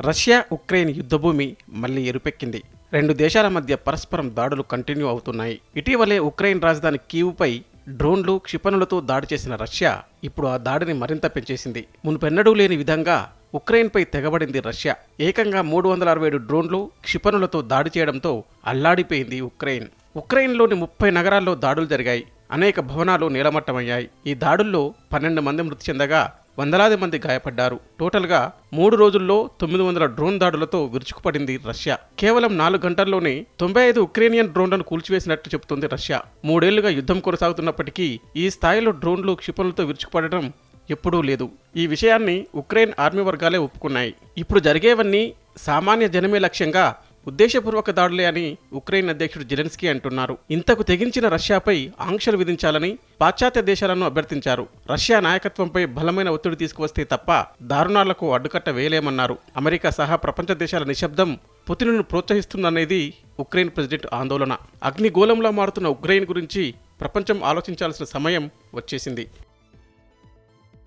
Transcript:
Russia Ukraine యుద్ధభూమి మళ్ళీ ఎరుపెక్కింది. రెండు దేశాల మధ్య పరస్పరం దాడులు కంటిన్యూ అవుతున్నాయి. ఇటీవలే ఉక్రెయిన్ రాజధాని కీవుపై డ్రోన్లు క్షిపణులతో దాడి చేసిన రష్యా ఇప్పుడు ఆ దాడిని మరింత పెంచేసింది. మునుపెన్నడూ లేని విధంగా ఉక్రెయిన్పై తెగబడింది రష్యా. ఏకంగా మూడు వందల అరవై ఏడు డ్రోన్లు క్షిపణులతో దాడి చేయడంతో అల్లాడిపోయింది ఉక్రెయిన్. ఉక్రెయిన్లోని ముప్పై నగరాల్లో దాడులు జరిగాయి. అనేక భవనాలు నీలమట్టమయ్యాయి. ఈ దాడుల్లో పన్నెండు మంది మృతి చెందగా వందలాది మంది గాయపడ్డారు. టోటల్గా మూడు రోజుల్లో తొమ్మిది వందల డ్రోన్ దాడులతో విరుచుకుపడింది రష్యా. కేవలం నాలుగు గంటల్లోనే తొంభై ఐదు ఉక్రేనియన్ డ్రోన్లను కూల్చివేసినట్టు చెబుతోంది రష్యా. మూడేళ్ళుగా యుద్ధం కొనసాగుతున్నప్పటికీ ఈ స్థాయిలో డ్రోన్లు క్షిపణులతో విరుచుకుపడడం ఎప్పుడూ లేదు. ఈ విషయాన్ని ఉక్రెయిన్ ఆర్మీ వర్గాలే ఒప్పుకున్నాయి. ఇప్పుడు జరిగేవన్నీ సామాన్య జనమే లక్ష్యంగా ఉద్దేశపూర్వక దాడులే అని ఉక్రెయిన్ అధ్యక్షుడు జెలెన్స్కీ అంటున్నారు. ఇంతకు తెగించిన రష్యాపై ఆంక్షలు విధించాలని పాశ్చాత్య దేశాలను అభ్యర్థించారు. రష్యా నాయకత్వంపై బలమైన ఒత్తిడి తీసుకువస్తే తప్ప దారుణాలకు అడ్డుకట్ట వేయలేమన్నారు. అమెరికా సహా ప్రపంచ దేశాల నిశ్శబ్దం పుతిన్ను ప్రోత్సహిస్తుందనేది ఉక్రెయిన్ ప్రెసిడెంట్ ఆందోళన. అగ్నిగోళంలా మారుతున్న ఉక్రెయిన్ గురించి ప్రపంచం ఆలోచించాల్సిన సమయం వచ్చేసింది.